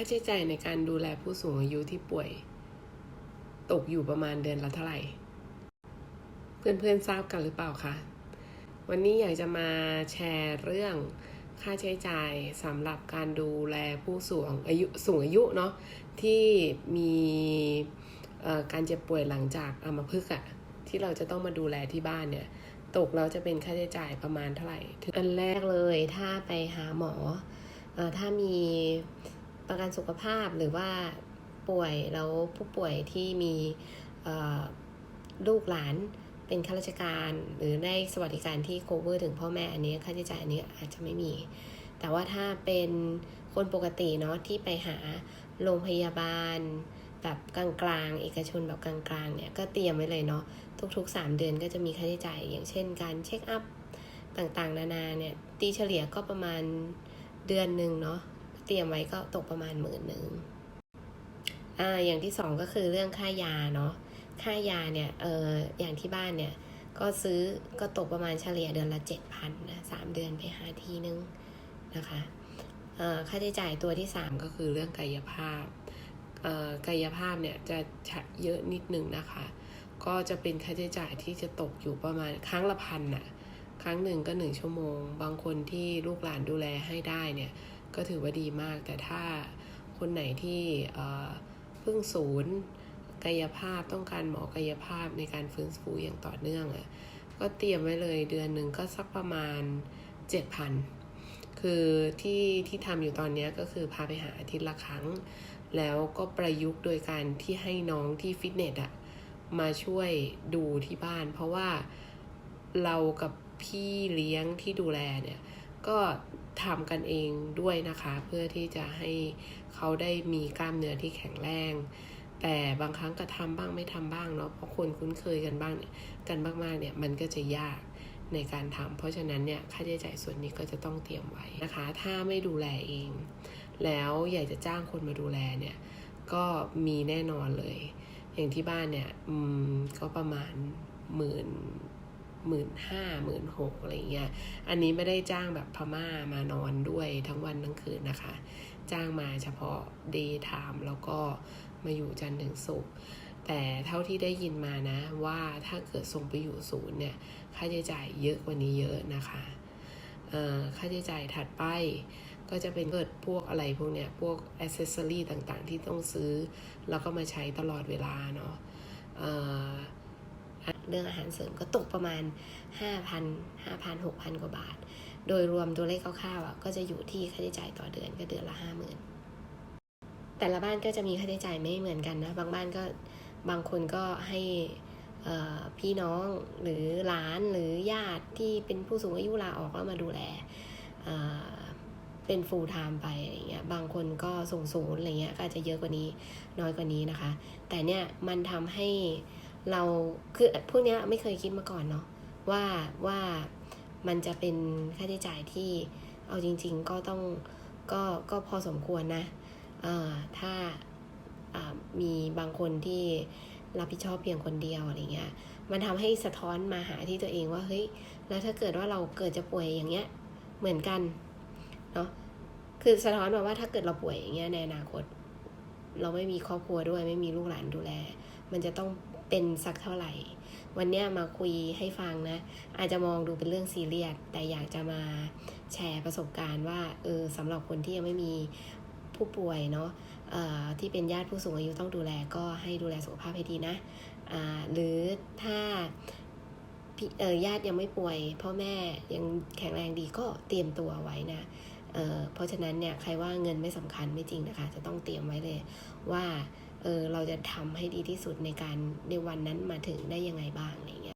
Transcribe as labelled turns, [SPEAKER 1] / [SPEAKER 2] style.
[SPEAKER 1] ค่าใช้จ่ายในการดูแลผู้สูงอายุที่ป่วย ตกอยู่ประมาณเดือนละเท่าไหร่ เพื่อนๆทราบกันหรือเปล่าคะ วันนี้อยากจะมาแชร์เรื่องค่าใช้จ่ายสำหรับการดูแลผู้สูงอายุสูงอายุเนาะที่มีการเจ็บป่วยหลังจากอัมาพฤกอะที่เราจะต้องมาดูแลที่บ้านเนี่ย ตกแล้วจะเป็นค่าใช้จ่ายประมาณเท่าไหร่
[SPEAKER 2] อันแรกเลยถ้าไปหาหมออถ้ามี ประกันสุขภาพหรือว่าป่วยแล้วผู้ป่วยที่มีลูกหลานเป็นข้าราชการหรือได้สวัสดิการที่ cover ถึงพ่อแม่อันนี้ค่าใช้จ่ายอันนี้อาจจะไม่มี แต่ว่าถ้าเป็นคนปกติเนาะที่ไปหาโรงพยาบาล แบบกลางๆ เอกชนแบบกลางๆเนี่ยก็เตรียมไว้เลยเนาะทุกๆ 3 เดือนก็จะมีค่าใช้จ่าย อย่างเช่นการเช็คอัพต่างๆ นานาเนี่ยตีเฉลี่ยก็ประมาณเดือนหนึ่งเนาะ เตรียมไว้ก็ตกประมาณหมื่นหนึ่งอ่าอย่างที่สองก็คือเรื่องค่ายาเนาะค่ายาเนี่ยเอออย่างที่บ้านเนี่ยก็ซื้อก็ตกประมาณเฉลี่ยเดือนละเจ็ดพันนะสามเดือนไปหาทีนึงนะคะเอ่อค่าใช้จ่ายตัวที่สาม
[SPEAKER 1] ก็คือเรื่องกายภาพเอ่อกายภาพเนี่ยจะเยอะนิดนึงนะคะ ก็จะเป็นค่าใช้จ่ายที่จะตกอยู่ประมาณครั้งละพันน่ะ ครั้งหนึ่งก็หนึ่งชั่วโมง บางคนที่ลูกหลานดูแลให้ได้เนี่ย ก็ถือว่าดีมาก แต่ถ้าคนไหนที่เพิ่งศูนย์กายภาพต้องการหมอกายภาพในการฟื้นฟูอย่างต่อเนื่องอะ่ะก็เตรียมไว้เลยเดือนหนึ่งก็สักประมาณเจ็ดพันคือที่ที่ทำอยู่ตอนนี้ก็คือพาไปหาอาทิตย์ละครั้ง แล้วก็ประยุกต์โดยการที่ให้น้องที่ฟิตเนสอะมาช่วยดูที่บ้าน เพราะว่าเรากับพี่เลี้ยงที่ดูแลเนี่ย ก็ ทำกันเองด้วยนะคะ เพื่อที่จะให้เขาได้มีกล้ามเนื้อที่แข็งแรง แต่บางครั้งก็ทำบ้างไม่ทำบ้างเนาะเพราะคนคุ้นเคยกันบ้างเนี่ยกันมากๆเนี่ยมันก็จะยากในการทำเพราะฉะนั้นเนี่ยค่าใช้จ่ายส่วนนี้ก็จะต้องเตรียมไว้นะคะ ถ้าไม่ดูแลเอง แล้วอยากจะจ้างคนมาดูแลเนี่ยก็มีแน่นอนเลย อย่างที่บ้านเนี่ยก็ประมาณหมื่น หมื่นห้าหมื่นหกอะไรเงี้ย อันนี้ไม่ได้จ้างแบบพม่ามานอนด้วยทั้งวันทั้งคืนนะคะ จ้างมาเฉพาะ day time แล้วก็มาอยู่จันทร์ถึงศุกร์ แต่เท่าที่ได้ยินมานะว่าถ้าเกิดส่งไปอยู่ศูนย์เนี่ย ค่าใช้จ่ายเยอะกว่านี้เยอะนะคะเอ่อค่าใช้จ่ายถัดไปก็จะเป็นเกิดพวกอะไรพวกเนี้ย พวกอ c เซสซอรีต่างๆ ที่ต้องซื้อ แล้วก็มาใช้ตลอดเวลาเนาะ เรื่
[SPEAKER 2] องอาหารเสริมก็ตกประมาณ 5,000 5,000 6,000 กว่าบาท โดยรวมตัวเลขคร่าวๆอะก็จะอยู่ที่ค่าใช้จ่ายต่อเดือนก็เดือนละ 50,000 แต่ละบ้านก็จะมีค่าใช้จ่ายไม่เหมือนกันนะ บางบ้านก็บางคนก็ให้พี่น้องหรือหลานหรือญาติที่เป็นผู้สูงอายุลาออกแล้วมาดูแลเเป็น full time ไปอะไรเงี้ย บางคนก็ส่งศูนย์อะไรเงี้ยก็อาจจะเยอะกว่านี้น้อยกว่านี้นะคะ แต่เนี่ยมันทำให้ เราคือพวกนี้ไม่เคยคิดมาก่อนเนาะว่าว่ามันจะเป็นค่าใช้จ่ายที่เอาจริง ๆ ก็ต้องก็ก็พอสมควรนะอ่อถ้าอ่ามีบางคนที่รับผิดชอบเพียงคนเดียวอะไรเงี้ย มันทำให้สะท้อนมาหาที่ตัวเองว่าเฮ้ย แล้วถ้าเกิดว่าเราเกิดจะป่วยอย่างเงี้ย เหมือนกันเนาะ คือสะท้อนมาว่าถ้าเกิดเราป่วยอย่างเงี้ยในอนาคต เราไม่มีครอบครัวด้วยไม่มีลูกหลานดูแล มันจะต้อง เป็นสักเท่าไหร่ วันเนี้ยมาคุยให้ฟังนะ อาจจะมองดูเป็นเรื่องซีเรียส แต่อยากจะมาแชร์ประสบการณ์ว่าเออสำหรับคนที่ยังไม่มีผู้ป่วยเนาะออที่เป็นญาติผู้สูงอายุต้องดูแลก็ให้ดูแลสุขภาพให้ดีนะอ่าหรือถ้าญาติยังไม่ป่วย พ่อแม่ยังแข็งแรงดีก็เตรียมตัวไว้นะเเพราะฉะนั้นเนี่ยใครว่าเงินไม่สำคัญไม่จริงนะคะ จะต้องเตรียมไว้เลยว่า เออเราจะทำให้ดีที่สุดในการในวันนั้นมาถึงได้ยังไงบ้างอะไรเงี้ย